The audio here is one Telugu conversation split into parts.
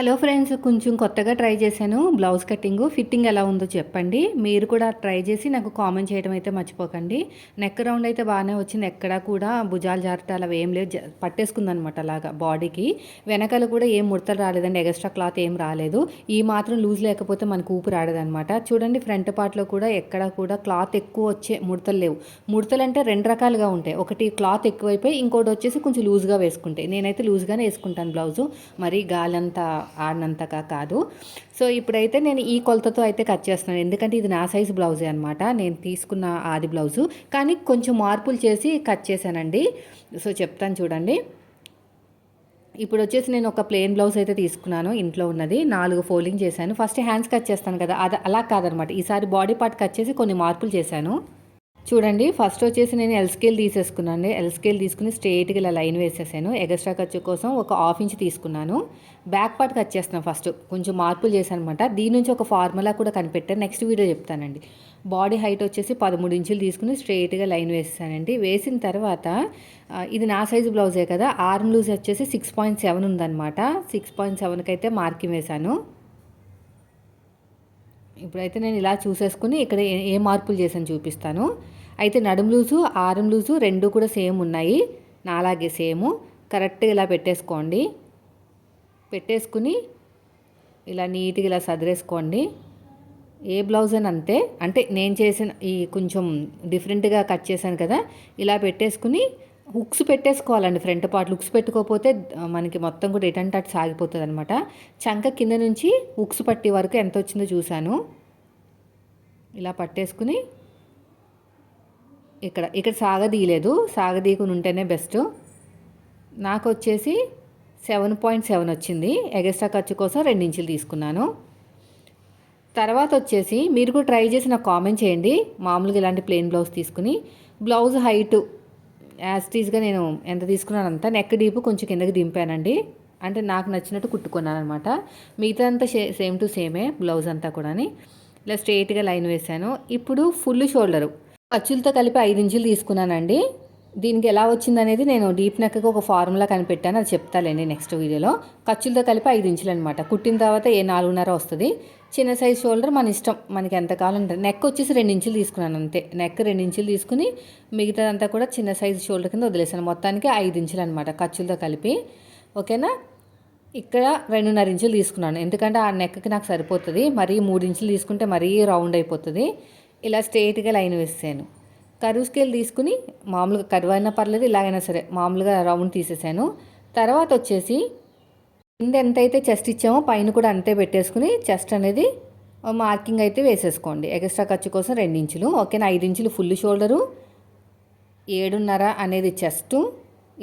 హలో ఫ్రెండ్స్ కొంచెం కొత్తగా ట్రై చేశాను. బ్లౌజ్ కటింగ్ ఫిట్టింగ్ ఎలా ఉందో చెప్పండి. మీరు కూడా ట్రై చేసి నాకు కామెంట్ చేయడం అయితే మర్చిపోకండి. నెక్ రౌండ్ అయితే బాగానే వచ్చింది. ఎక్కడా కూడా భుజాలు జారట అలా ఏం లేదు. జ- పట్టేసుకుందనమాట అలాగా బాడీకి. వెనకాల కూడా ఏం ముడతలు రాలేదండి. ఎక్స్ట్రా క్లాత్ ఏం రాలేదు. ఈ మాత్రం లూజ్ లేకపోతే మనకు ఊపు రాడదనమాట చూడండి ఫ్రంట్ పార్ట్లో కూడా ఎక్కడ కూడా క్లాత్ ఎక్కువ వచ్చే ముడతలు లేవు. ముడతలు అంటే రెండు రకాలుగా ఉంటాయి. ఒకటి క్లాత్ ఎక్కువైపోయి ఇంకోటి వచ్చేసి కొంచెం లూజ్గా వేసుకుంటాయి నేనైతే లూజ్గానే వేసుకుంటాను బ్లౌజు. మరి గాలంతా ఆడినంతగా కాదు. సో ఇప్పుడైతే నేను ఈ కొలతతో అయితే కట్ చేస్తున్నాను. ఎందుకంటే ఇది నా సైజు బ్లౌజే అనమాట నేను తీసుకున్న ఆది బ్లౌజు. కానీ కొంచెం మార్పులు చేసి కట్ చేశానండి. సో చెప్తాను చూడండి. ఇప్పుడు వచ్చేసి నేను ఒక ప్లెయిన్ బ్లౌజ్ అయితే తీసుకున్నాను ఇంట్లో ఉన్నది. నాలుగు ఫోల్డింగ్ చేశాను. ఫస్ట్ హ్యాండ్స్ కట్ చేస్తాను కదా. అది అలా కాదనమాట ఈసారి బాడీ పార్ట్ కట్ చేసి కొన్ని మార్పులు చేశాను. చూడండి ఫస్ట్ వచ్చేసి నేను ఎల్ స్కేల్ తీసేసుకున్నాను. ఎల్ స్కేల్ తీసుకుని స్ట్రేట్గా ఇలా లైన్ వేసేసాను. ఎగస్ట్రా ఖర్చు కోసం ఒక హాఫ్ ఇంచ్ తీసుకున్నాను. బ్యాక్ పార్ట్ కట్ చేస్తున్నాను ఫస్ట్ కొంచెం మార్పులు చేశాను అనమాట దీని నుంచి ఒక ఫార్ములా కూడా కనిపెట్టాను. నెక్స్ట్ వీడియో చెప్తానండి. బాడీ హైట్ వచ్చేసి పదమూడు ఇంచులు తీసుకుని స్ట్రేట్గా లైన్ వేసేసానండి. వేసిన తర్వాత ఇది నా సైజు బ్లౌజే కదా? ఆర్మ్ లూజ్ వచ్చేసి సిక్స్ పాయింట్ సెవెన్ ఉందన్నమాట. సిక్స్ పాయింట్ సెవెన్కి అయితే మార్కింగ్ వేశాను. ఇప్పుడైతే నేను ఇలా చూసేసుకుని ఇక్కడ ఏ- ఏ మార్పులు చేశాను చూపిస్తాను. అయితే నడుము లూజు ఆరం లూజు రెండు కూడా సేమ్ ఉన్నాయి. నాలాగే సేము. కరెక్ట్గా ఇలా పెట్టేసుకోండి. పెట్టేసుకుని ఇలా నీట్గా ఇలా సదిరేసుకోండి. ఏ బ్లౌజ్ అని అంతే. అంటే నేను చేసిన ఈ కొంచెం డిఫరెంట్గా కట్ చేశాను కదా ఇలా పెట్టేసుకుని హుక్స్ పెట్టేసుకోవాలండి ఫ్రంట్ పార్ట్. హుక్స్ పెట్టుకోకపోతే మనకి మొత్తం కూడా రిటర్న్ టట్ సాగిపోతుంది అనమాట చంక కింద నుంచి హుక్స్ పట్టి వరకు ఎంత వచ్చిందో చూశాను. ఇలా పట్టేసుకుని ఇక్కడ ఇక్కడ సాగదీయలేదు. సాగదీయకుని ఉంటేనే బెస్ట్. నాకు వచ్చేసి సెవెన్ పాయింట్ సెవెన్ వచ్చింది. ఎగస్ట్రా ఖర్చు కోసం రెండించులు తీసుకున్నాను. తర్వాత వచ్చేసి మీరు కూడా ట్రై చేసి నాకు కామెంట్ చేయండి. మామూలుగా ఇలాంటి ప్లెయిన్ బ్లౌజ్ తీసుకుని. బ్లౌజ్ హైటు యాజ్టీజ్గా నేను ఎంత తీసుకున్నానంతా నెక్ డీప్ కొంచెం కిందకి దింపానండి. అంటే నాకు నచ్చినట్టు కుట్టుకున్నాను అనమాట మిగతా అంతా సే- సేమ్ టు సేమే బ్లౌజ్ అంతా కూడాని. ఇలా స్ట్రైట్గా లైన్ వేశాను ఇప్పుడు ఫుల్ షోల్డరు ఖర్చులతో కలిపి ఐదు ఇంచులు తీసుకున్నానండి. దీనికి ఎలా వచ్చింది అనేది నేను డీప్ నెక్కి ఒక ఫార్ములా కనిపెట్టాను అది చెప్తాలేండి నెక్స్ట్ వీడియోలో. ఖర్చులతో కలిపి ఐదు ఇంచులు అనమాట కుట్టిన తర్వాత ఏ నాలుగున్నర వస్తుంది. చిన్న సైజ్ షోల్డర్ మన ఇష్టం మనకి ఎంత కావాలంటే. నెక్ వచ్చేసి రెండు ఇంచులు తీసుకున్నాను అంతే. నెక్ రెండు ఇంచులు తీసుకుని మిగతాదంతా కూడా చిన్న సైజ్ షోల్డర్ కింద వదిలేసాను. మొత్తానికి ఐదు ఇంచులు అనమాట ఖర్చులతో కలిపి. ఓకేనా? ఇక్కడ రెండున్నర ఇంచులు తీసుకున్నాను. ఎందుకంటే ఆ నెక్కి నాకు సరిపోతుంది. మరీ మూడు ఇంచులు తీసుకుంటే మరీ రౌండ్ అయిపోతుంది. ఇలా స్ట్రైట్గా లైన్ వేసాను కరువు స్కేల్ తీసుకుని మామూలుగా కరువు అయినా పర్లేదు ఇలాగైనా సరే. మామూలుగా రౌండ్ తీసేసాను. తర్వాత వచ్చేసి కింద ఎంత అయితే చెస్ట్ ఇచ్చామో పైన కూడా అంతే పెట్టేసుకుని చెస్ట్ అనేది మార్కింగ్ అయితే వేసేసుకోండి. ఎక్స్ట్రా ఖర్చు కోసం రెండు ఇంచులు. ఓకేనా? ఐదు ఇంచులు ఫుల్ షోల్డరు ఏడున్నర అనేది చెస్ట్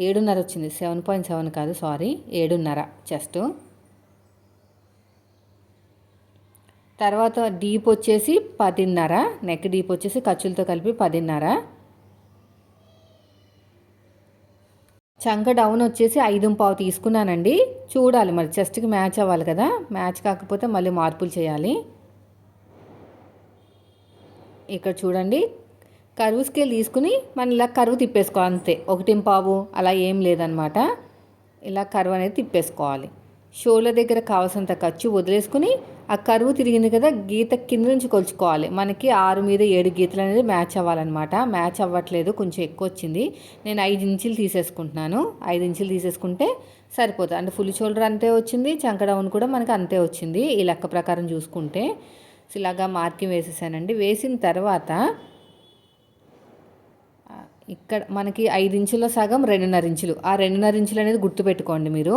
ఏడున్నర వచ్చింది. సెవెన్ పాయింట్ సెవెన్ కాదు సారీ ఏడున్నర చెస్ట్ తర్వాత డీప్ వచ్చేసి పదిన్నర నెక్ డీప్ వచ్చేసి ఖర్చులతో కలిపి పదిన్నర. చంక డౌన్ వచ్చేసి ఐదు పావు తీసుకున్నానండి. చూడాలి మరి చెస్ట్కి మ్యాచ్ అవ్వాలి కదా. మ్యాచ్ కాకపోతే మళ్ళీ మార్పులు చేయాలి. ఇక్కడ చూడండి కరువు స్కేల్ తీసుకుని మనం ఇలా కరువు తిప్పేసుకోవాలి అంతే. ఒకటి పావు అలా ఏం లేదనమాట. ఇలా కరువు అనేది తిప్పేసుకోవాలి. షోల దగ్గర కావాల్సినంత ఖర్చు వదిలేసుకుని ఆ కరువు తిరిగింది కదా గీత కింద నుంచి కొలుచుకోవాలి. మనకి ఆరు మీద ఏడు గీతలు అనేది మ్యాచ్ అవ్వాలన్నమాట. మ్యాచ్ అవ్వట్లేదు కొంచెం ఎక్కువ వచ్చింది. నేను ఐదు ఇంచులు తీసేసుకుంటున్నాను. ఐదు ఇంచులు తీసేసుకుంటే సరిపోతుంది. అంటే ఫుల్ షోల్డర్ అంతే వచ్చింది చంకడౌన్ కూడా మనకి అంతే వచ్చింది. ఈ లెక్క ప్రకారం చూసుకుంటే. ఇలాగా మార్కింగ్ వేసేసానండి. వేసిన తర్వాత ఇక్కడ మనకి ఐదు ఇంచుల సగం రెండున్నర ఇంచులు. ఆ రెండున్నర ఇంచులు అనేది గుర్తుపెట్టుకోండి మీరు.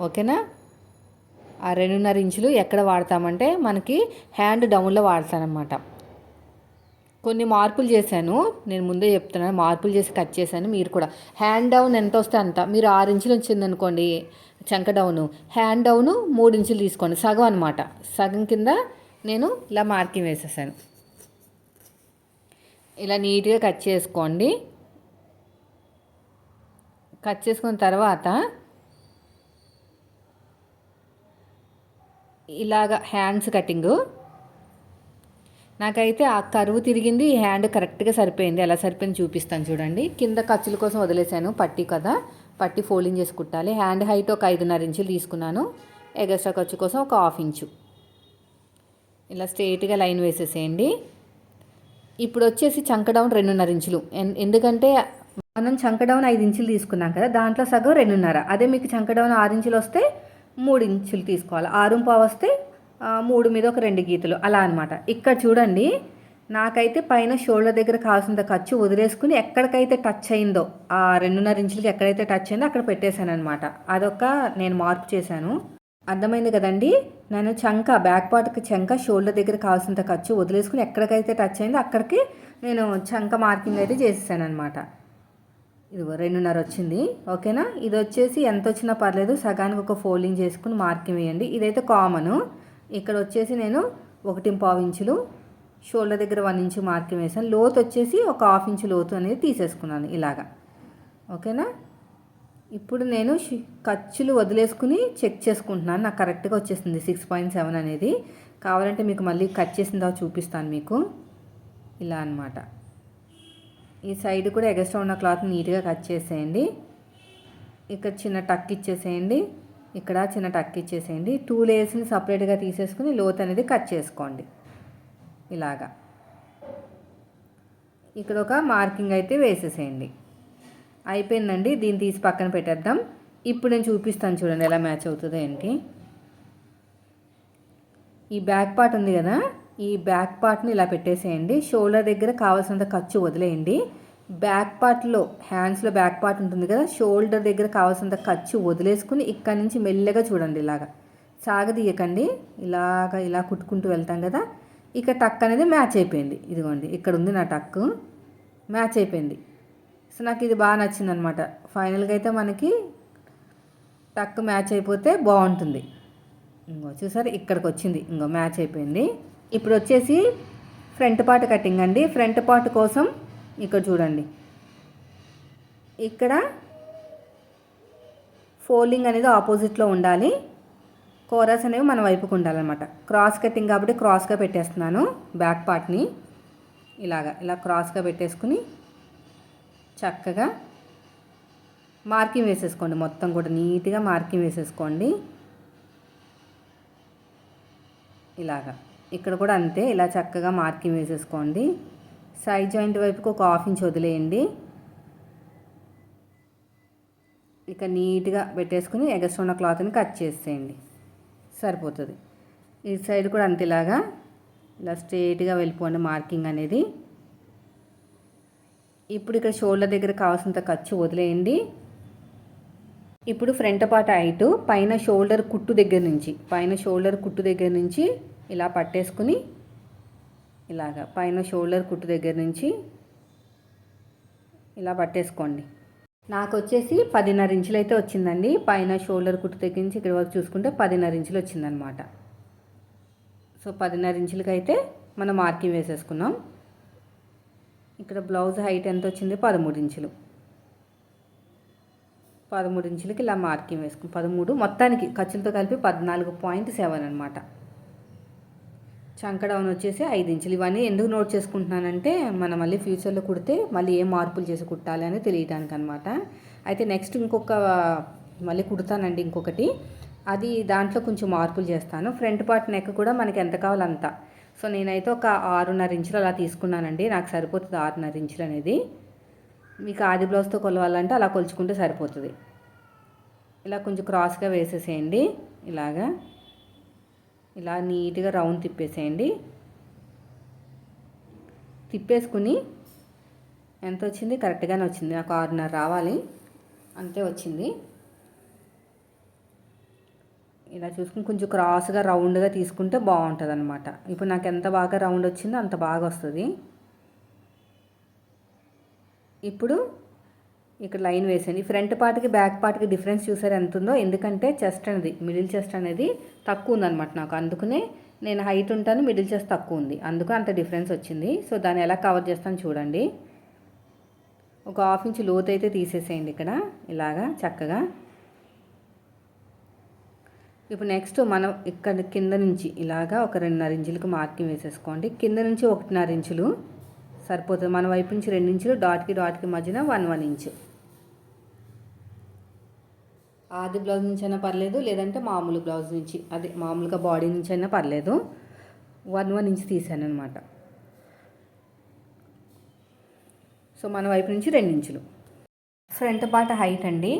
ఓకేనా? ఆ రెండున్నర ఇంచులు ఎక్కడ వాడతామంటే మనకి హ్యాండ్ డౌన్లో వాడతానమాట కొన్ని మార్పులు చేశాను నేను ముందే చెప్తున్నాను మార్పులు చేసి కట్ చేశాను మీరు కూడా. హ్యాండ్ డౌన్ ఎంత వస్తే అంత. మీరు ఆరు ఇంచులు వచ్చిందనుకోండి చంక డౌను. హ్యాండ్ డౌను మూడు ఇంచులు తీసుకోండి సగం అనమాట సగం కింద నేను ఇలా మార్కింగ్ వేసేసాను. ఇలా నీట్గా కట్ చేసుకోండి. కట్ చేసుకున్న తర్వాత ఇలాగ హ్యాండ్స్ కటింగు. నాకైతే ఆ కరువు తిరిగింది ఈ హ్యాండ్ కరెక్ట్గా సరిపోయింది. ఎలా సరిపోయింది చూపిస్తాను చూడండి. కింద ఖర్చుల కోసం వదిలేశాను పట్టి కదా. పట్టి ఫోల్డింగ్ చేసి కుట్టాలి. హ్యాండ్ హైట్ ఒక ఐదున్నర ఇంచులు తీసుకున్నాను. ఎగస్ట్రా ఖర్చు కోసం ఒక హాఫ్ ఇంచు. ఇలా స్ట్రెయిట్గా లైన్ వేసేసేయండి. ఇప్పుడు వచ్చేసి చంక డౌన్ రెండున్నర ఇంచులు. ఎన్- ఎందుకంటే మనం చంక డౌన్ ఐదు ఇంచులు తీసుకున్నాం కదా దాంట్లో సగం రెండున్నర. అదే మీకు చంక డౌన్ ఆరు ఇంచులు వస్తే మూడు ఇంచులు తీసుకోవాలి. ఆరు పావు వస్తే మూడు మీద ఒక రెండు గీతలు. అలా అనమాట ఇక్కడ చూడండి నాకైతే పైన షోల్డర్ దగ్గర కావాల్సినంత ఖర్చు వదిలేసుకుని ఎక్కడికైతే టచ్ అయిందో ఆ రెండున్నర ఇంచులకి ఎక్కడైతే టచ్ అయిందో అక్కడ పెట్టేశాను అనమాట అదొక నేను మార్పు చేశాను. అర్థమైంది కదండి? నేను చంక బ్యాక్ పార్ట్కి చంక షోల్డర్ దగ్గర కావాల్సినంత ఖర్చు వదిలేసుకుని ఎక్కడికైతే టచ్ అయిందో అక్కడికి నేను చంక మార్కింగ్ అయితే చేసేసాను అనమాట ఇదిగో రెండున్నర వచ్చింది. ఓకేనా? ఇది వచ్చేసి ఎంత వచ్చినా పర్లేదు సగానికి ఒక ఫోల్డింగ్ చేసుకుని మార్కింగ్ వేయండి. ఇదైతే కామను ఇక్కడ వచ్చేసి నేను ఒకటి పావు ఇంచులు షోల్డర్ దగ్గర వన్ ఇంచు మార్కింగ్ వేసాను. లోతు వచ్చేసి ఒక హాఫ్ ఇంచు లోతు అనేది తీసేసుకున్నాను ఇలాగా. ఓకేనా? ఇప్పుడు నేను ఖర్చులు వదిలేసుకుని చెక్ చేసుకుంటున్నాను. నాకు కరెక్ట్గా వచ్చేసింది సిక్స్ పాయింట్ సెవెన్ అనేది. కావాలంటే మీకు మళ్ళీ కట్ చేసిందా చూపిస్తాను మీకు. ఇలా అన్నమాట. ఈ సైడ్ కూడా ఎగస్ట్రా ఉన్న క్లాత్ నీట్గా కట్ చేసేయండి. ఇక్కడ చిన్న టక్ ఇచ్చేసేయండి. ఇక్కడ చిన్న టక్ ఇచ్చేసేయండి. టూ లేయర్స్ని సపరేట్గా తీసేసుకుని లోత్ అనేది కట్ చేసుకోండి. ఇలాగా. ఇక్కడ ఒక మార్కింగ్ అయితే వేసేసేయండి. అయిపోయిందండి. దీన్ని తీసి పక్కన పెట్టేద్దాం. ఇప్పుడు నేను చూపిస్తాను చూడండి ఎలా మ్యాచ్ అవుతుందో ఏంటి. ఈ బ్యాక్ పార్ట్ ఉంది కదా? ఈ బ్యాక్ పార్ట్ని ఇలా పెట్టేసేయండి. షోల్డర్ దగ్గర కావాల్సినంత ఖర్చు వదిలేయండి. బ్యాక్ పార్ట్లో హ్యాండ్స్లో బ్యాక్ పార్ట్ ఉంటుంది కదా షోల్డర్ దగ్గర కావాల్సినంత ఖర్చు వదిలేసుకుని ఇక్కడ నుంచి మెల్లగా చూడండి ఇలాగా. సాగదీయకండి. ఇలాగా ఇలా కుట్టుకుంటూ వెళ్తాం కదా. ఇక టక్ అనేది మ్యాచ్ అయిపోయింది. ఇదిగోండి ఇక్కడ ఉంది నా టక్. మ్యాచ్ అయిపోయింది. సో నాకు ఇది బాగా నచ్చింది అనమాట ఫైనల్గా అయితే మనకి టక్ మ్యాచ్ అయిపోతే బాగుంటుంది. ఇంకో చూసారు ఇక్కడికి వచ్చింది. ఇంకో మ్యాచ్ అయిపోయింది. ఇప్పుడు వచ్చేసి ఫ్రంట్ పార్ట్ కటింగ్ అండి. ఫ్రంట్ పార్ట్ కోసం ఇక్కడ చూడండి. ఇక్కడ ఫోల్డింగ్ అనేది ఆపోజిట్లో ఉండాలి. కోరస్ అనేవి మన వైపుకు ఉండాలన్నమాట. క్రాస్ కటింగ్ కాబట్టి క్రాస్గా పెట్టేస్తున్నాను బ్యాక్ పార్ట్ని ఇలాగా ఇలా క్రాస్గా పెట్టేసుకుని చక్కగా మార్కింగ్ వేసేసుకోండి. మొత్తం కూడా నీట్గా మార్కింగ్ వేసేసుకోండి. ఇలాగా. ఇక్కడ కూడా అంతే ఇలా చక్కగా మార్కింగ్ వేసేసుకోండి. సైడ్ జాయింట్ వైపుకి ఒక హాఫ్ ఇంచ్ వదిలేయండి. ఇక నీట్గా పెట్టేసుకుని ఎగస్ట్రా ఉన్న క్లాత్ని కట్ చేసేయండి. సరిపోతుంది. ఈ సైడ్ కూడా అంతేలాగా ఇలా స్ట్రేట్గా వెళ్ళిపోండి మార్కింగ్ అనేది. ఇప్పుడు ఇక్కడ షోల్డర్ దగ్గర కావాల్సినంత ఖర్చు వదిలేయండి. ఇప్పుడు ఫ్రంట్ పార్ట్ హైటు పైన షోల్డర్ కుట్టు దగ్గర నుంచి పైన షోల్డర్ కుట్టు దగ్గర నుంచి ఇలా పట్టేసుకుని ఇలాగా పైన షోల్డర్ కుట్టు దగ్గర నుంచి ఇలా పట్టేసుకోండి. నాకు వచ్చేసి పదిన్నర ఇంచులు అయితే వచ్చిందండి. పైన షోల్డర్ కుట్టు దగ్గర నుంచి ఇక్కడ వరకు చూసుకుంటే పదిన్నర ఇంచులు వచ్చిందనమాట సో పదిన్నర ఇంచులకి అయితే మనం మార్కింగ్ వేసేసుకున్నాం. ఇక్కడ బ్లౌజ్ హైట్ ఎంత వచ్చింది? పదమూడు ఇంచులు. పదమూడు ఇంచులకి ఇలా మార్కింగ్ వేసుకుని పదమూడు మొత్తానికి ఖర్చులతో కలిపి పద్నాలుగు పాయింట్ సెవెన్ అనమాట చంక డౌన్ వచ్చేసి ఐదు ఇంచులు. ఇవన్నీ ఎందుకు నోట్ చేసుకుంటున్నానంటే మనం మళ్ళీ ఫ్యూచర్లో కుడితే మళ్ళీ ఏ మార్పులు చేసి కుట్టాలి అని తెలియటానికి అనమాట అయితే నెక్స్ట్ ఇంకొక మళ్ళీ కుడతానండి ఇంకొకటి. అది దాంట్లో కొంచెం మార్పులు చేస్తాను. ఫ్రంట్ పార్ట్ నెక్ కూడా మనకి ఎంత కావాలో అంత సో నేనైతే ఒక ఆరున్నర ఇంచులు అలా తీసుకున్నానండి. నాకు సరిపోతుంది ఆరున్నర ఇంచులు అనేది. మీకు ఆది బ్లౌజ్తో కొలవాలంటే అలా కొలుచుకుంటే సరిపోతుంది. ఇలా కొంచెం క్రాస్గా వేసేసేయండి. ఇలాగా. ఇలా నీట్గా రౌండ్ తిప్పేసేయండి. తిప్పేసుకుని ఎంత వచ్చింది? కరెక్ట్గానే వచ్చింది. నాకు ఆరున్నర రావాలి. అంతే వచ్చింది. ఇలా చూసుకుని కొంచెం క్రాస్గా రౌండ్గా తీసుకుంటే బాగుంటుంది అనమాట ఇప్పుడు నాకు ఎంత బాగా రౌండ్ వచ్చిందో అంత బాగా వస్తుంది. ఇప్పుడు ఇక్కడ లైన్ వేసాను ఫ్రంట్ పార్ట్కి బ్యాక్ పార్ట్కి డిఫరెన్స్ చూసారు ఎంత ఉందో ఎందుకంటే చెస్ట్ అనేది మిడిల్ చెస్ట్ అనేది తక్కువ ఉందన్నమాట నాకు. అందుకనే నేను హైట్ ఉంటాను మిడిల్ చెస్ట్ తక్కువ ఉంది. అందుకు అంత డిఫరెన్స్ వచ్చింది. సో దాన్ని ఎలా కవర్ చేస్తాను చూడండి. ఒక హాఫ్ ఇంచ్ లోతు అయితే తీసేసేయండి ఇక్కడ. ఇలాగా చక్కగా. ఇప్పుడు నెక్స్ట్ మనం ఇక్కడ కింద నుంచి ఇలాగా ఒక రెండున్నర ఇంచులకు మార్కింగ్ వేసేసుకోండి. కింద నుంచి ఒకటిన్నర ఇంచులు సరిపోతుంది. మన వైపు నుంచి రెండు ఇంచులు డాట్కి డాట్కి మధ్యన వన్ వన్ ఇంచు. ఆది బ్లౌజ్ నుంచి అయినా పర్లేదు లేదంటే మామూలు బ్లౌజ్ నుంచి. అదే మామూలుగా బాడీ నుంచి అయినా పర్లేదు. వన్ వన్ ఇంచ్ తీసాను అనమాట సో మన వైపు నుంచి రెండించులు ఫ్రంట్ పార్ట్ హైట్ అండి.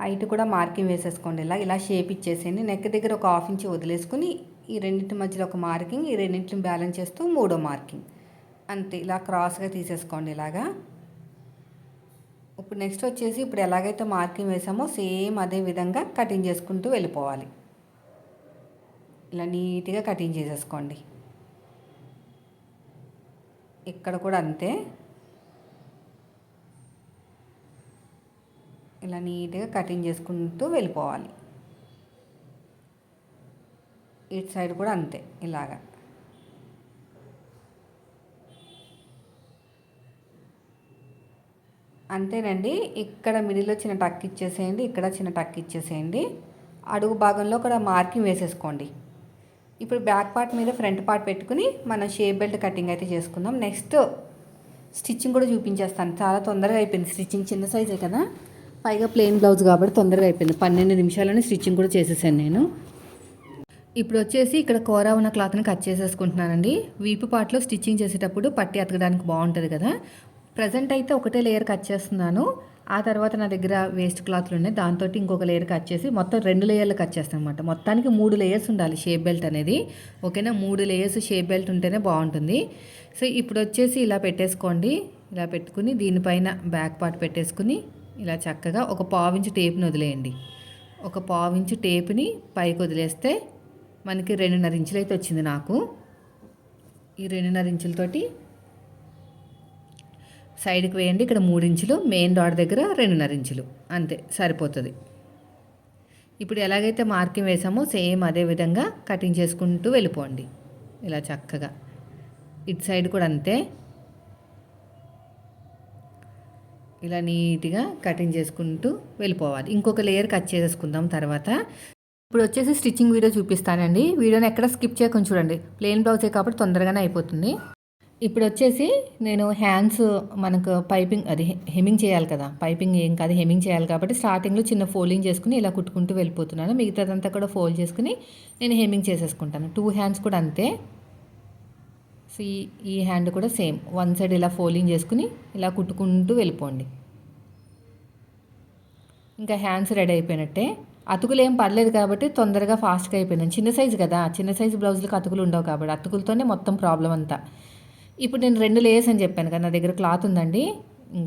హైట్ కూడా మార్కింగ్ వేసేసుకోండి ఇలా. ఇలా షేప్ ఇచ్చేసేయండి. నెక్ దగ్గర ఒక హాఫ్ ఇంచ్ వదిలేసుకుని ఈ రెండింటి మధ్యలో ఒక మార్కింగ్ ఈ రెండింటిని బ్యాలెన్స్ చేస్తూ మూడో మార్కింగ్. అంతే. ఇలా క్రాస్గా తీసేసుకోండి ఇలాగా. ఇప్పుడు నెక్స్ట్ వచ్చేసి ఇప్పుడు ఎలాగైతే మార్కింగ్ వేసామో సేమ్ అదే విధంగా కటింగ్ చేసుకుంటూ వెళ్ళిపోవాలి. ఇలా నీట్గా కటింగ్ చేసేసుకోండి. ఇక్కడ కూడా అంతే. ఇలా నీట్గా కటింగ్ చేసుకుంటూ వెళ్ళిపోవాలి. ఇటు సైడ్ కూడా అంతే ఇలాగా. అంతేనండి. ఇక్కడ మిడిల్లో చిన్న టక్ ఇచ్చేసేయండి ఇక్కడ చిన్న టక్ ఇచ్చేసేయండి. అడుగు భాగంలో కూడా మార్కింగ్ వేసేసుకోండి. ఇప్పుడు బ్యాక్ పార్ట్ మీద ఫ్రంట్ పార్ట్ పెట్టుకుని మనం షేప్ బెల్ట్ కటింగ్ అయితే చేసుకుందాం. నెక్స్ట్ స్టిచ్చింగ్ కూడా చూపించేస్తాను. చాలా తొందరగా అయిపోయింది. స్టిచ్చింగ్ చిన్న సైజే కదా. పైగా ప్లెయిన్ బ్లౌజ్ కాబట్టి తొందరగా అయిపోయింది. పన్నెండు నిమిషాలని స్టిచ్చింగ్ కూడా చేసేసాను నేను. ఇప్పుడు వచ్చేసి ఇక్కడ కూర ఉన్న క్లాత్ని కట్ చేసేసుకుంటున్నానండి. వీపు పార్ట్లో స్టిచ్చింగ్ చేసేటప్పుడు పట్టి అతకడానికి బాగుంటుంది కదా. ప్రజెంట్ అయితే ఒకటే లేయర్ కట్ చేస్తున్నాను. ఆ తర్వాత నా దగ్గర వేస్ట్ క్లాత్లు ఉన్నాయి. దాంతో ఇంకొక లేయర్ కట్ చేసి మొత్తం రెండు లేయర్లు కట్ చేస్తాను అనమాట మొత్తానికి మూడు లేయర్స్ ఉండాలి షేప్ బెల్ట్ అనేది. ఓకేనా? మూడు లేయర్స్ షేప్ బెల్ట్ ఉంటేనే బాగుంటుంది. సో ఇప్పుడు వచ్చేసి ఇలా పెట్టేసుకోండి. ఇలా పెట్టుకుని దీనిపైన బ్యాక్ పార్ట్ పెట్టేసుకుని ఇలా చక్కగా ఒక పావించు టేప్ని వదిలేయండి. ఒక పావించు టేప్ని పైకి వదిలేస్తే మనకి రెండున్నర ఇంచులు అయితే వచ్చింది నాకు. ఈ రెండున్నర ఇంచులతోటి సైడ్కి వేయండి. ఇక్కడ మూడు ఇంచులు మెయిన్ డాట్ దగ్గర రెండున్నర ఇంచులు. అంతే సరిపోతుంది. ఇప్పుడు ఎలాగైతే మార్కింగ్ వేసామో సేమ్ అదే విధంగా కటింగ్ చేసుకుంటూ వెళ్ళిపోండి. ఇలా చక్కగా. ఇటు సైడ్ కూడా అంతే. ఇలా నీట్గా కటింగ్ చేసుకుంటూ వెళ్ళిపోవాలి. ఇంకొక లేయర్ కట్ చేసేసుకుందాం తర్వాత. ఇప్పుడు వచ్చేసి స్టిచ్చింగ్ వీడియో చూపిస్తానండి. వీడియోని ఎక్కడ స్కిప్ చేయకుండా చూడండి. ప్లెయిన్ బ్లౌజే కాబట్టి తొందరగానే అయిపోతుంది. ఇప్పుడు వచ్చేసి నేను హ్యాండ్స్ మనకు పైపింగ్ అది హెమింగ్ చేయాలి కదా. పైపింగ్ ఏం కాదు హెమింగ్ చేయాలి కాబట్టి స్టార్టింగ్లో చిన్న ఫోల్డింగ్ చేసుకుని ఇలా కుట్టుకుంటూ వెళ్ళిపోతున్నాను. మిగతాదంతా కూడా ఫోల్డ్ చేసుకుని నేను హెమింగ్ చేసేసుకుంటాను. టూ హ్యాండ్స్ కూడా అంతే. సో ఈ ఈ హ్యాండ్ కూడా సేమ్. వన్ సైడ్ ఇలా ఫోల్డింగ్ చేసుకుని ఇలా కుట్టుకుంటూ వెళ్ళిపోండి. ఇంకా హ్యాండ్స్ రెడీ అయిపోయినట్టే. అతుకులు ఏం పడలేదు కాబట్టి తొందరగా ఫాస్ట్గా అయిపోయినాయి. చిన్న సైజు కదా. చిన్న సైజు బ్లౌజులకు అతుకులు ఉండవు కాబట్టి అతుకులతోనే మొత్తం ప్రాబ్లం అంతా. ఇప్పుడు నేను రెండు లేయర్స్ అని చెప్పాను కదా నా దగ్గర క్లాత్ ఉందండి.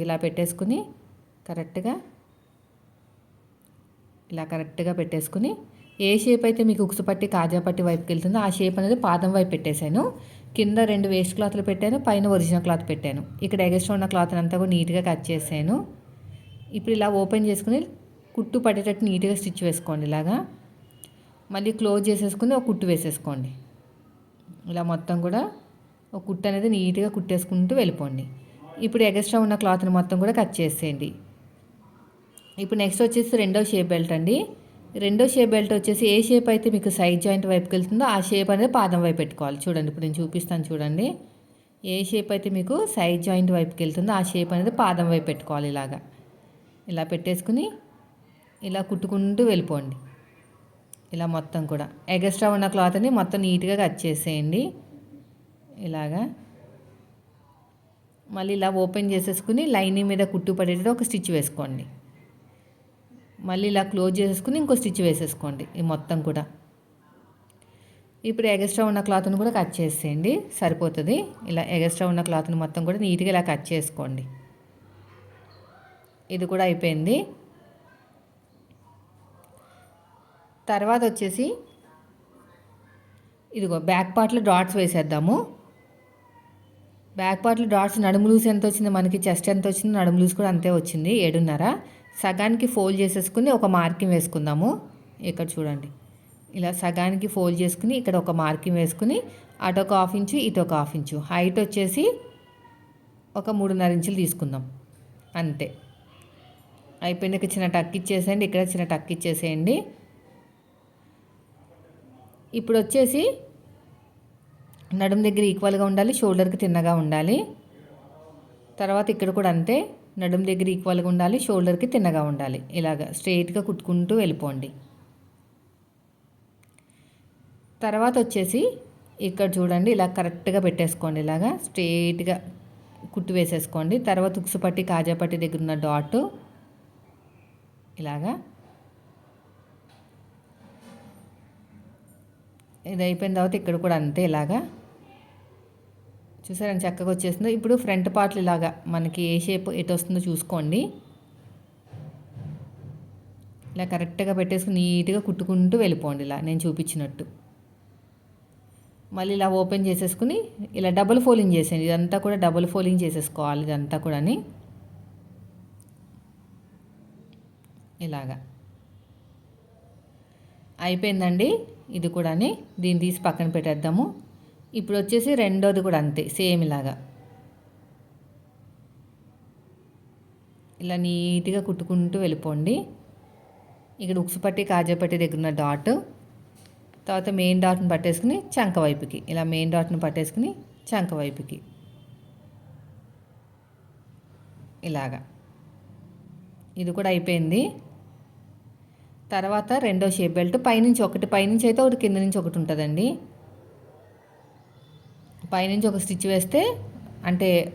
ఇలా పెట్టేసుకుని కరెక్ట్గా ఇలా కరెక్ట్గా పెట్టేసుకుని ఏ షేప్ అయితే మీకు ఉక్సు పట్టి కాజా పట్టి వైపుకి వెళ్తుందో ఆ షేప్ అనేది పాదం వైపు పెట్టేశాను. కింద రెండు వేస్ట్ క్లాత్లు పెట్టాను పైన ఒరిజినల్ క్లాత్ పెట్టాను. ఇక్కడ ఎగస్ట్రా ఉన్న క్లాత్ అంతా కూడా నీట్గా కట్ చేసాను ఇప్పుడు ఇలా ఓపెన్ చేసుకుని కుట్టు పట్టేటట్టు నీట్గా స్టిచ్ వేసుకోండి ఇలాగా. మళ్ళీ క్లోజ్ చేసేసుకుని ఒక కుట్టు వేసేసుకోండి. ఇలా మొత్తం కూడా ఒక కుట్టు అనేది నీట్గా కుట్టేసుకుంటూ వెళ్ళిపోండి. ఇప్పుడు ఎగస్ట్రా ఉన్న క్లాత్ని మొత్తం కూడా కట్ చేసేయండి. ఇప్పుడు నెక్స్ట్ వచ్చేసి రెండో షేప్ బెల్ట్ అండి. రెండో షేప్ బెల్ట్ వచ్చేసి ఏ షేప్ అయితే మీకు సైడ్ జాయింట్ వైపుకి వెళ్తుందో ఆ షేప్ అనేది పాదం వైపు పెట్టుకోవాలి. చూడండి ఇప్పుడు నేను చూపిస్తాను చూడండి. ఏ షేప్ అయితే మీకు సైడ్ జాయింట్ వైపుకి వెళ్తుందో ఆ షేప్ అనేది పాదం వైపు పెట్టుకోవాలి ఇలాగా. ఇలా పెట్టేసుకుని ఇలా కుట్టుకుంటూ వెళ్ళిపోండి. ఇలా మొత్తం కూడా. ఎగస్ట్రా ఉన్న క్లాత్ని మొత్తం నీట్గా కట్ చేసేయండి. ఇలాగా మళ్ళీ ఇలా ఓపెన్ చేసేసుకుని లైనింగ్ మీద కుట్టు పడేటట్టు ఒక స్టిచ్ వేసుకోండి. మళ్ళీ ఇలా క్లోజ్ చేసేసుకుని ఇంకో స్టిచ్ వేసేసుకోండి ఈ మొత్తం కూడా. ఇప్పుడు ఎగస్ట్రా ఉన్న క్లాత్ని కూడా కట్ చేసేయండి. సరిపోతుంది. ఇలా ఎగస్ట్రా ఉన్న క్లాత్ని మొత్తం కూడా నీట్గా ఇలా కట్ చేసుకోండి. ఇది కూడా అయిపోయింది. తర్వాత వచ్చేసి ఇదిగో బ్యాక్ పార్ట్లో డాట్స్ వేసేద్దాము. బ్యాక్ పార్ట్లో డాట్స్ నడుము లూస్ ఎంత వచ్చింది మనకి చెస్ట్ ఎంత వచ్చింది నడుము లూస్ కూడా అంతే వచ్చింది ఏడున్నర. సగానికి ఫోల్డ్ చేసేసుకుని ఒక మార్కింగ్ వేసుకుందాము. ఇక్కడ చూడండి. ఇలా సగానికి ఫోల్డ్ చేసుకుని ఇక్కడ ఒక మార్కింగ్ వేసుకుని అటు ఒక హాఫ్ ఇంచు ఇటు ఒక హాఫ్ ఇంచు. హైట్ వచ్చేసి ఒక మూడున్నర ఇంచులు తీసుకుందాం. అంతే. అయిపోయినాక చిన్న టక్ ఇచ్చేసేయండి. ఇక్కడ చిన్న టక్ ఇచ్చేసేయండి. ఇప్పుడు వచ్చేసి నడుము దగ్గర ఈక్వల్గా ఉండాలి షోల్డర్కి తిన్నగా ఉండాలి. తర్వాత ఇక్కడ కూడా అంతే నడుము దగ్గర ఈక్వల్గా ఉండాలి షోల్డర్కి తిన్నగా ఉండాలి. ఇలాగ స్ట్రైట్గా కుట్టుకుంటూ వెళ్ళిపోండి. తర్వాత వచ్చేసి ఇక్కడ చూడండి ఇలా కరెక్ట్గా పెట్టేసుకోండి ఇలాగా స్ట్రైట్గా కుట్టు వేసేసుకోండి. తర్వాత ఉక్సుపట్టి కాజాపట్టి దగ్గర ఉన్న డాట్ ఇలాగా. ఇది అయిపోయిన తర్వాత ఇక్కడ కూడా అంతే ఇలాగా. చూసారని చక్కగా వచ్చేసిందో ఇప్పుడు ఫ్రంట్ పార్ట్లు ఇలాగా మనకి ఏ షేప్ ఎటు వస్తుందో చూసుకోండి. ఇలా కరెక్ట్గా పెట్టేసుకుని నీట్గా కుట్టుకుంటూ వెళ్ళిపోండి ఇలా నేను చూపించినట్టు. మళ్ళీ ఇలా ఓపెన్ చేసేసుకుని ఇలా డబుల్ ఫోలింగ్ చేసేయండి. ఇదంతా కూడా డబుల్ ఫోలింగ్ చేసేసుకోవాలి ఇదంతా కూడా ఇలాగా. అయిపోయిందండి. ఇది కూడా దీన్ని తీసి పక్కన పెట్టేద్దాము. ఇప్పుడు వచ్చేసి రెండోది కూడా అంతే సేమ్ ఇలాగా. ఇలా నీట్గా కుట్టుకుంటూ వెళ్ళిపోండి. ఇక్కడ ఉక్సుపట్టి కాజాపట్టి దగ్గర ఉన్న డాట్ తర్వాత మెయిన్ డాట్ని పట్టేసుకుని చంక వైపుకి ఇలా మెయిన్ డాట్ని పట్టేసుకుని చంక వైపుకి. ఇలాగా. ఇది కూడా అయిపోయింది. తర్వాత రెండో షేప్ బెల్ట్ పైనుంచి ఒకటి పైనుంచి అయితే ఒకటి కింద నుంచి ఒకటి ఉంటుందండి. పైనుంచి ఒక స్టిచ్ వేస్తే అంటే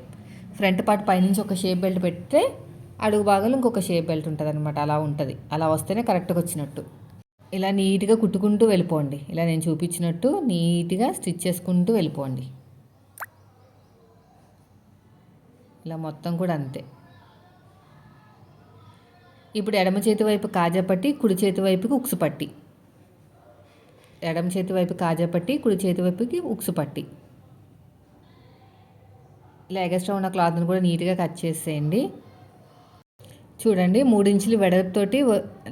ఫ్రంట్ పార్ట్ పైనుంచి ఒక షేప్ బెల్ట్ పెడితే అడుగు భాగంలో ఇంకొక షేప్ బెల్ట్ ఉంటుంది అనమాట అలా ఉంటుంది. అలా వస్తేనే కరెక్ట్గా వచ్చినట్టు. ఇలా నీట్గా కుట్టుకుంటూ వెళ్ళిపోండి. ఇలా నేను చూపించినట్టు నీట్గా స్టిచ్ చేసుకుంటూ వెళ్ళిపోండి. ఇలా మొత్తం కూడా అంతే. ఇప్పుడు ఎడమ చేతి వైపు కాజా పట్టి కుడి చేతి వైపుకి ఉక్సు పట్టి. ఎడమ చేతి వైపు కాజా పట్టి కుడి చేతి వైపుకి ఉక్సు పట్టి. ఇలా ఎగస్ట్రా ఉన్న క్లాత్ని కూడా నీట్గా కట్ చేసేయండి. చూడండి మూడించులు వెడల్పుతోటి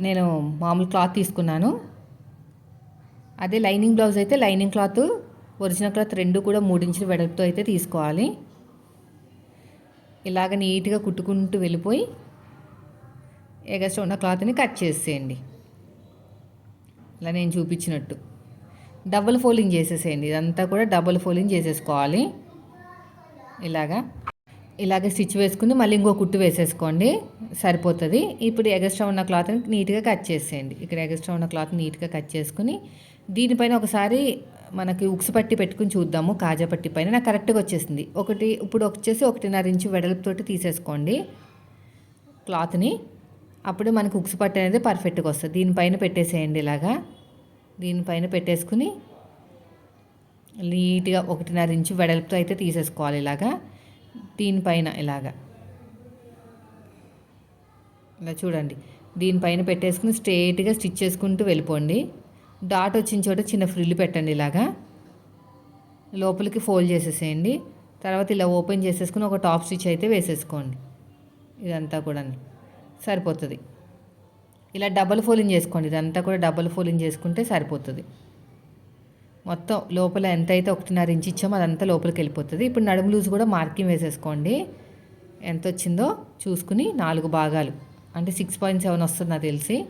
నేను మామూలు క్లాత్ తీసుకున్నాను. అదే లైనింగ్ బ్లౌజ్ అయితే లైనింగ్ క్లాత్ ఒరిజినల్ క్లాత్ రెండు కూడా మూడించులు వెడల్పుతో అయితే తీసుకోవాలి. ఇలాగ నీట్గా కుట్టుకుంటూ వెళ్ళిపోయి ఎగస్ట్రా ఉన్న క్లాత్ని కట్ చేసేయండి. ఇలా నేను చూపించినట్టు. డబుల్ ఫోల్డింగ్ చేసేసేయండి. ఇదంతా కూడా డబుల్ ఫోల్డింగ్ చేసేసుకోవాలి. ఇలాగా. ఇలాగే స్టిచ్ వేసుకుని మళ్ళీ ఇంకో కుట్టు వేసేసుకోండి సరిపోతుంది. ఇప్పుడు ఎగస్ట్రా ఉన్న క్లాత్ని నీట్గా కట్ చేసేయండి. ఇక్కడ ఎగస్ట్రా ఉన్న క్లాత్ నీట్గా కట్ చేసుకుని దీనిపైన ఒకసారి మనకి ఉక్సు పట్టి పెట్టుకుని చూద్దాము కాజా పట్టి పైన. నాకు కరెక్ట్గా వచ్చేసింది. ఒకటి ఇప్పుడు వచ్చేసి ఒకటిన్నర ఇంచు వెడల్పుతోటి తీసేసుకోండి క్లాత్ని. అప్పుడు మనకు ఉక్సు పట్టి అనేది పర్ఫెక్ట్గా వస్తుంది. దీనిపైన పెట్టేసేయండి ఇలాగా. దీనిపైన పెట్టేసుకుని నీట్గా ఒకటిన్నర ఇంచు వెడల్పుతో అయితే తీసేసుకోవాలి ఇలాగా. దీనిపైన ఇలాగా. ఇలా చూడండి. దీనిపైన పెట్టేసుకుని స్ట్రైట్గా స్టిచ్ చేసుకుంటూ వెళ్ళిపోండి. డాట్ వచ్చిన చోట చిన్న ఫ్రిల్ పెట్టండి ఇలాగా. లోపలికి ఫోల్డ్ చేసేసేయండి. తర్వాత ఇలా ఓపెన్ చేసేసుకుని ఒక టాప్ స్టిచ్ అయితే వేసేసుకోండి. ఇదంతా కూడా సరిపోతుంది. ఇలా డబల్ ఫోలింగ్ చేసుకోండి. ఇదంతా కూడా డబల్ ఫోలింగ్ చేసుకుంటే సరిపోతుంది. మొత్తం లోపల ఎంత అయితే ఒకటిన్నర ఇంచ్ ఇచ్చామో అదంతా లోపలికి వెళ్ళిపోతుంది. ఇప్పుడు నడుము లూజ్ కూడా మార్కింగ్ వేసేసుకోండి. ఎంత వచ్చిందో చూసుకుని నాలుగు భాగాలు. అంటే సిక్స్ పాయింట్ సెవెన్ వస్తుంది నాకు తెలిసి.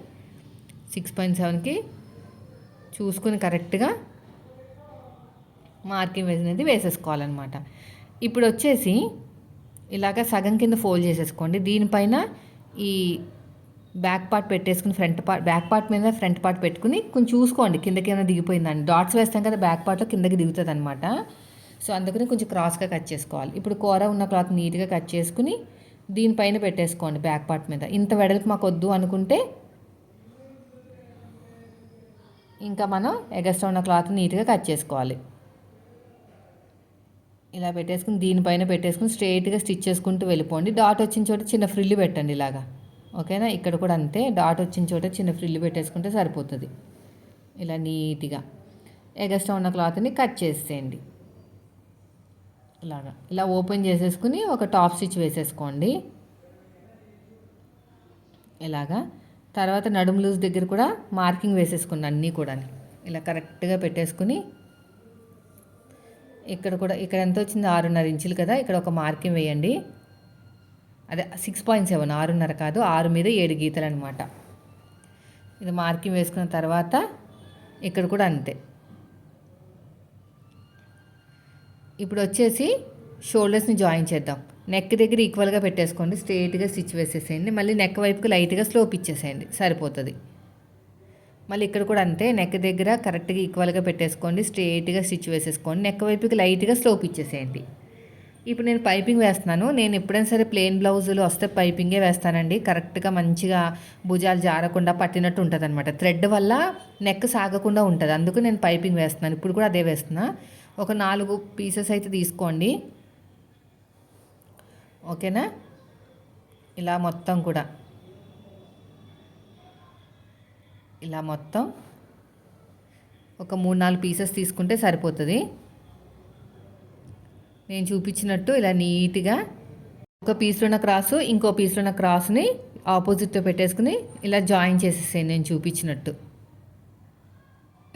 సిక్స్ పాయింట్ సెవెన్కి చూసుకుని కరెక్ట్గా మార్కింగ్ వేసినది వేసేసుకోవాలన్నమాట. ఇప్పుడు వచ్చేసి ఇలాగ సగం కింద ఫోల్డ్ చేసేసుకోండి. దీనిపైన ఈ బ్యాక్ పార్ట్ పెట్టేసుకుని ఫ్రంట్ పార్ట్ బ్యాక్ పార్ట్ మీద ఫ్రంట్ పార్ట్ పెట్టుకుని కొంచెం చూసుకోండి కిందకి ఏమైనా దిగిపోయిందండి. డాట్స్ వేస్తాం కదా బ్యాక్ పార్ట్లో కిందకి దిగుతుంది అనమాట సో అందుకని కొంచెం క్రాస్గా కట్ చేసుకోవాలి. ఇప్పుడు కూర ఉన్న క్లాత్ నీట్గా కట్ చేసుకుని దీనిపైన పెట్టేసుకోండి బ్యాక్ పార్ట్ మీద. ఇంత వెడల్పు మాకు వద్దు అనుకుంటే ఇంకా మనం ఎగస్ట్రా ఉన్న క్లాత్ నీట్గా కట్ చేసుకోవాలి. ఇలా పెట్టేసుకుని దీనిపైన పెట్టేసుకుని స్ట్రైట్గా స్టిచ్ చేసుకుంటూ వెళ్ళిపోండి. డాట్ వచ్చిన చోట చిన్న ఫ్రిల్లు పెట్టండి ఇలాగా. ఓకేనా? ఇక్కడ కూడా అంతే. డాట్ వచ్చిన చోట చిన్న ఫ్రిల్లు పెట్టేసుకుంటే సరిపోతుంది. ఇలా నీట్గా. ఎగస్ట్రా ఉన్న క్లాత్ని కట్ చేసేయండి. ఇలాగా. ఇలా ఓపెన్ చేసేసుకుని ఒక టాప్ స్టిచ్ వేసేసుకోండి. ఇలాగా. తర్వాత నడుము లూజ్ దగ్గర కూడా మార్కింగ్ వేసేసుకుని అన్నీ కూడా ఇలా కరెక్ట్గా పెట్టేసుకుని ఇక్కడ కూడా ఇక్కడ ఎంత వచ్చింది? ఆరున్నర ఇంచులు కదా. ఇక్కడ ఒక మార్కింగ్ వేయండి. అదే సిక్స్ పాయింట్ సెవెన్ ఆరున్నర కాదు ఆరు మీద ఏడు గీతలు అనమాట ఇది మార్కింగ్ వేసుకున్న తర్వాత ఇక్కడ కూడా అంతే. ఇప్పుడు వచ్చేసి షోల్డర్స్ని జాయిన్ చేద్దాం. నెక్ దగ్గర ఈక్వల్గా పెట్టేసుకోండి స్ట్రేట్గా స్టిచ్ వేసేసేయండి మళ్ళీ నెక్ వైపుకి లైట్గా స్లోప్ ఇచ్చేసేయండి సరిపోతుంది. మళ్ళీ ఇక్కడ కూడా అంతే నెక్ దగ్గర కరెక్ట్గా ఈక్వల్గా పెట్టేసుకోండి స్ట్రేట్గా స్టిచ్ వేసేసుకోండి నెక్ వైపుకి లైట్గా స్లోప్ ఇచ్చేసేయండి. ఇప్పుడు నేను పైపింగ్ వేస్తున్నాను. నేను ఎప్పుడైనా సరే ప్లెయిన్ బ్లౌజులు వస్తే పైపింగే వేస్తానండి. కరెక్ట్గా మంచిగా భుజాలు జారకుండా పట్టినట్టు ఉంటుంది అనమాట థ్రెడ్ వల్ల నెక్ సాగకుండా ఉంటుంది. అందుకు నేను పైపింగ్ వేస్తున్నాను. ఇప్పుడు కూడా అదే వేస్తున్నా. ఒక నాలుగు పీసెస్ అయితే తీసుకోండి. ఓకేనా? ఇలా మొత్తం కూడా. ఇలా మొత్తం. ఒక మూడు నాలుగు పీసెస్ తీసుకుంటే సరిపోతుంది. నేను చూపించినట్టు ఇలా నీట్గా ఒక పీస్లో ఉన్న క్రాసు ఇంకో పీస్లో ఉన్న క్రాస్ని ఆపోజిట్లో పెట్టేసుకుని ఇలా జాయిన్ చేసేసాను నేను చూపించినట్టు.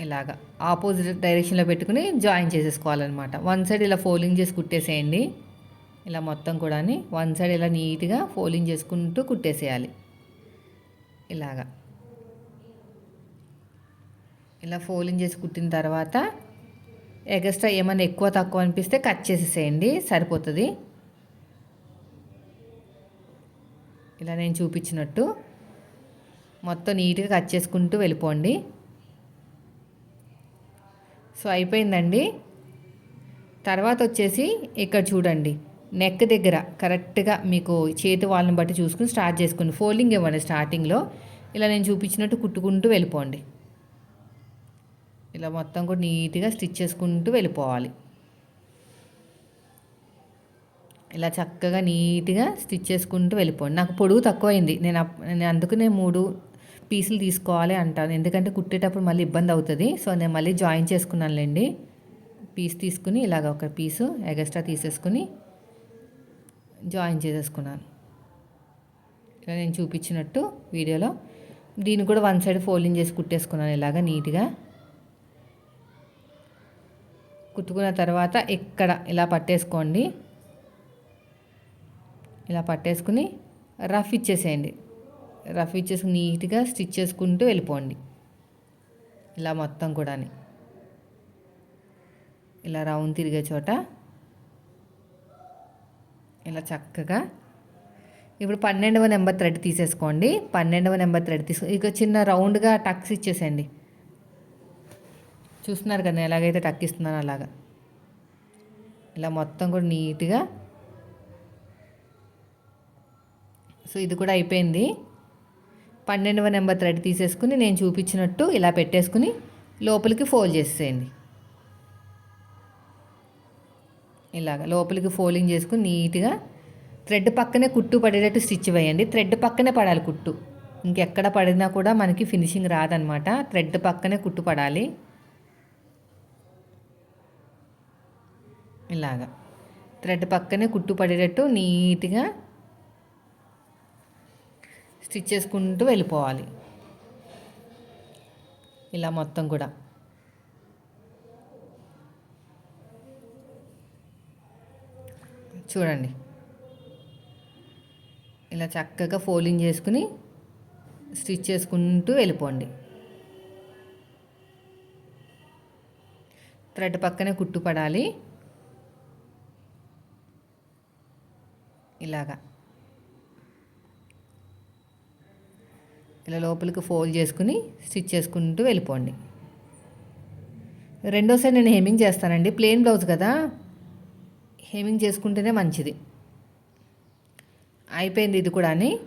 ఇలాగా ఆపోజిట్ డైరెక్షన్లో పెట్టుకుని జాయిన్ చేసేసుకోవాలన్నమాట. వన్ సైడ్ ఇలా ఫోల్డింగ్ చేసి కుట్టేసేయండి. ఇలా మొత్తం కూడా వన్ సైడ్ ఇలా నీట్గా ఫోల్డింగ్ చేసుకుంటూ కుట్టేసేయాలి. ఇలాగా. ఇలా ఫోల్డింగ్ చేసి కుట్టిన తర్వాత ఎగస్ట్రా ఏమైనా ఎక్కువ తక్కువ అనిపిస్తే కట్ చేసేసేయండి. సరిపోతుంది. ఇలా నేను చూపించినట్టు మొత్తం నీట్గా కట్ చేసుకుంటూ వెళ్ళిపోండి. సో అయిపోయిందండి. తర్వాత వచ్చేసి ఇక్కడ చూడండి. నెక్ దగ్గర కరెక్ట్గా మీకు చేతి వాళ్ళని బట్టి చూసుకుని స్టార్ట్ చేసుకోండి ఫోల్డింగ్ ఇవ్వండి స్టార్టింగ్లో. ఇలా నేను చూపించినట్టు కుట్టుకుంటూ వెళ్ళిపోండి. ఇలా మొత్తం కూడా నీట్గా స్టిచ్ చేసుకుంటూ వెళ్ళిపోవాలి. ఇలా చక్కగా నీట్గా స్టిచ్ చేసుకుంటూ వెళ్ళిపోండి. నాకు పొడుగు తక్కువైంది. నేను నేను అందుకనే మూడు పీసులు తీసుకోవాలి అంటాను. ఎందుకంటే కుట్టేటప్పుడు మళ్ళీ ఇబ్బంది అవుతుంది. సో నేను మళ్ళీ జాయిన్ చేసుకున్నానులేండి. పీస్ తీసుకుని ఇలాగ ఒక పీసు ఎగస్ట్రా తీసేసుకుని జాయిన్ చేసేసుకున్నాను. ఇలా నేను చూపించినట్టు వీడియోలో. దీన్ని కూడా వన్ సైడ్ ఫోల్డింగ్ చేసి కుట్టేసుకున్నాను ఇలాగ నీట్గా. కుట్టుకున్న తర్వాత ఇక్కడ ఇలా పట్టేసుకోండి. ఇలా పట్టేసుకుని రఫ్ ఇచ్చేసేయండి. రఫ్ ఇచ్చేసి నీట్గా స్టిచ్ చేసుకుంటూ వెళ్ళిపోండి. ఇలా మొత్తం కూడా ఇలా రౌండ్ తిరిగే చోట ఇలా చక్కగా ఇప్పుడు పన్నెండవ నెంబర్ థ్రెడ్ తీసేసుకోండి. పన్నెండవ నెంబర్ థ్రెడ్ తీసుకో ఇక చిన్న రౌండ్గా టక్స్ ఇచ్చేసేయండి. చూస్తున్నారు కదా ఎలాగైతే టక్కిస్తున్నాను అలాగా. ఇలా మొత్తం కూడా నీట్గా. సో ఇది కూడా అయిపోయింది. పన్నెండవ నెంబర్ థ్రెడ్ తీసేసుకుని నేను చూపించినట్టు ఇలా పెట్టేసుకుని లోపలికి ఫోల్డ్ చేసేయండి ఇలాగ లోపలికి ఫోల్డింగ్ చేసుకుని నీట్గా. థ్రెడ్ పక్కనే కుట్టు పడేటట్టు స్టిచ్ వేయండి. థ్రెడ్ పక్కనే పడాలి కుట్టు. ఇంకెక్కడ పడినా కూడా మనకి ఫినిషింగ్ రాదనమాట థ్రెడ్ పక్కనే కుట్టు పడాలి. ఇలాగా. థ్రెడ్ పక్కనే కుట్టు పడేటట్టు నీట్గా స్టిచ్ చేసుకుంటూ వెళ్ళిపోవాలి. ఇలా మొత్తం కూడా. చూడండి. ఇలా చక్కగా ఫోల్డింగ్ చేసుకుని స్టిచ్ చేసుకుంటూ వెళ్ళిపోండి. థ్రెడ్ పక్కనే కుట్టు పడాలి. ఇలాగా. ఇలా లోపలికి ఫోల్డ్ చేసుకుని స్టిచ్ చేసుకుంటూ వెళ్ళిపోండి. రెండోసారి నేను హెమింగ్ చేస్తానండి. ప్లెయిన్ బ్లౌజ్ కదా. హెమింగ్ చేసుకుంటేనే మంచిది. అయిపోయింది ఇది కూడా అని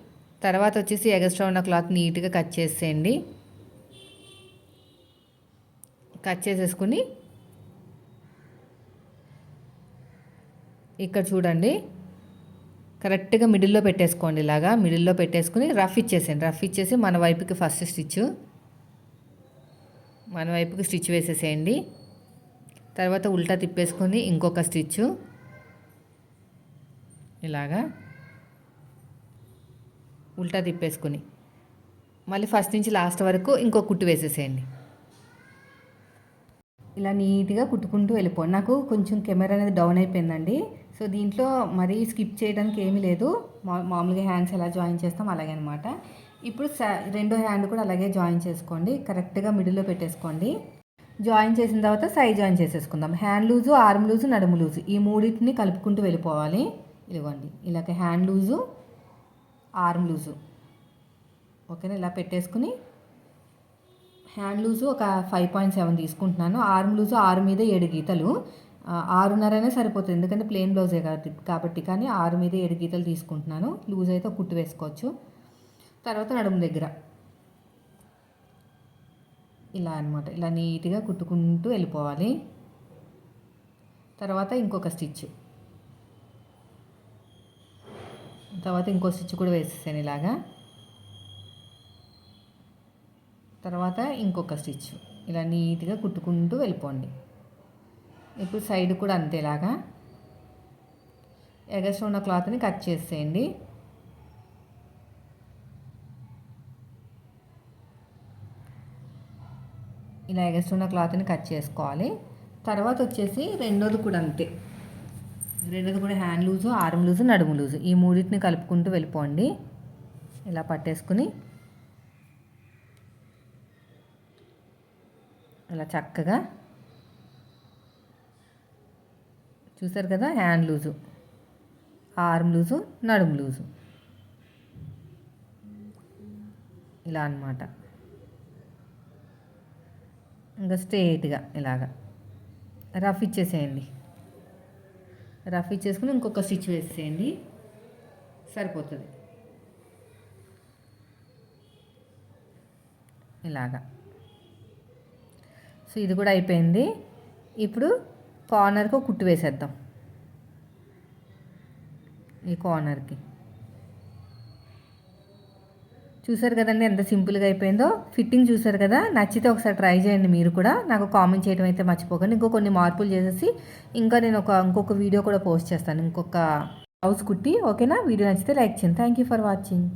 తర్వాత వచ్చేసి ఎగస్ట్రా ఉన్న క్లాత్ నీట్గా కట్ చేసేయండి. కట్ చేసేసుకుని ఇక్కడ చూడండి. కరెక్ట్గా మిడిల్లో పెట్టేసుకోండి ఇలాగా. మిడిల్లో పెట్టేసుకుని రఫ్ ఇచ్చేసేయండి. రఫ్ ఇచ్చేసి మన వైపుకి ఫస్ట్ స్టిచ్. మన వైపుకి స్టిచ్ వేసేసేయండి. తర్వాత ఉల్టా తిప్పేసుకొని ఇంకొక స్టిచ్. ఇలాగా. ఉల్టా తిప్పేసుకుని. మళ్ళీ ఫస్ట్ నుంచి లాస్ట్ వరకు ఇంకో కుట్టు వేసేసేయండి. ఇలా నీట్గా కుట్టుకుంటూ వెళ్ళిపోండి నాకు కొంచెం కెమెరా అనేది డౌన్ అయిపోయిందండి. సో దీంట్లో మరీ స్కిప్ చేయడానికి ఏమీ లేదు. మా మామూలుగా హ్యాండ్స్ ఎలా జాయిన్ చేస్తాం అలాగే అనమాట ఇప్పుడు రెండో హ్యాండ్ కూడా అలాగే జాయిన్ చేసుకోండి. కరెక్ట్గా మిడిల్లో పెట్టేసుకోండి. జాయిన్ చేసిన తర్వాత సై జాయిన్ చేసేసుకుందాం. హ్యాండ్ లూజు ఆర్మ్ లూజు నడుము లూజు ఈ మూడింటిని కలుపుకుంటూ వెళ్ళిపోవాలి. ఇదిగోండి ఇలాగ హ్యాండ్ లూజు ఆర్మ్ లూజు. ఓకేనా? ఇలా పెట్టేసుకుని హ్యాండ్ లూజు ఒక ఫైవ్ పాయింట్ సెవెన్ తీసుకుంటున్నాను. ఆర్మ్ లూజు ఆరు మీద ఏడు గీతలు. ఆరున్నరనే సరిపోతుంది. ఎందుకంటే ప్లెయిన్ బ్లౌజే కాబట్టి కాబట్టి కానీ ఆరు మీద ఏడు గీతలు తీసుకుంటున్నాను. లూజ్ అయితే కుట్టు వేసుకోవచ్చు. తర్వాత నడుము దగ్గర. ఇలా అన్నమాట. ఇలా నీట్గా కుట్టుకుంటూ వెళ్ళిపోవాలి. తర్వాత ఇంకొక స్టిచ్. తర్వాత ఇంకో స్టిచ్ కూడా వేసేసాను ఇలాగా. తర్వాత ఇంకొక స్టిచ్. ఇలా నీట్గా కుట్టుకుంటూ వెళ్ళిపోండి. ఇప్పుడు సైడ్ కూడా అంతేలాగా. ఎగస్ట్ ఉన్న క్లాత్ని కట్ చేసేయండి. ఇలా ఎగస్ట్ ఉన్న క్లాత్ని కట్ చేసుకోవాలి. తర్వాత వచ్చేసి రెండోది కూడా అంతే. రెండోది కూడా హ్యాండ్ లూజు ఆర్మ్ లూజు నడుము లూజు. ఈ మూడింటిని కలుపుకుంటూ వెళ్ళిపోండి. ఇలా పట్టేసుకుని ఇలా చక్కగా చూసారు కదా హ్యాండ్ లూజు. ఆర్మ్ లూజు నడుము లూజు. ఇలా అన్నమాట. ఇంకా స్ట్రేట్గా ఇలాగా. రఫ్ ఇచ్చేసేయండి. రఫ్ ఇచ్చేసుకుని ఇంకొక స్టిచ్ వేసేయండి. సరిపోతుంది. ఇలాగా. సో ఇది కూడా అయిపోయింది. ఇప్పుడు కార్నర్కి ఒక కుట్టు వేసేద్దాం. ఈ కార్నర్కి. చూసారు కదండి ఎంత సింపుల్గా అయిపోయిందో? ఫిట్టింగ్ చూసారు కదా? నచ్చితే ఒకసారి ట్రై చేయండి మీరు కూడా. నాకు కామెంట్ చేయడం అయితే మర్చిపోకండి. ఇంకో కొన్ని మార్పులు చేసేసి ఇంకా నేను ఒక ఇంకొక వీడియో కూడా పోస్ట్ చేస్తాను. ఇంకొక హౌస్ కుట్టి ఓకేనా? వీడియో నచ్చితే లైక్ చేయండి. Thank you for watching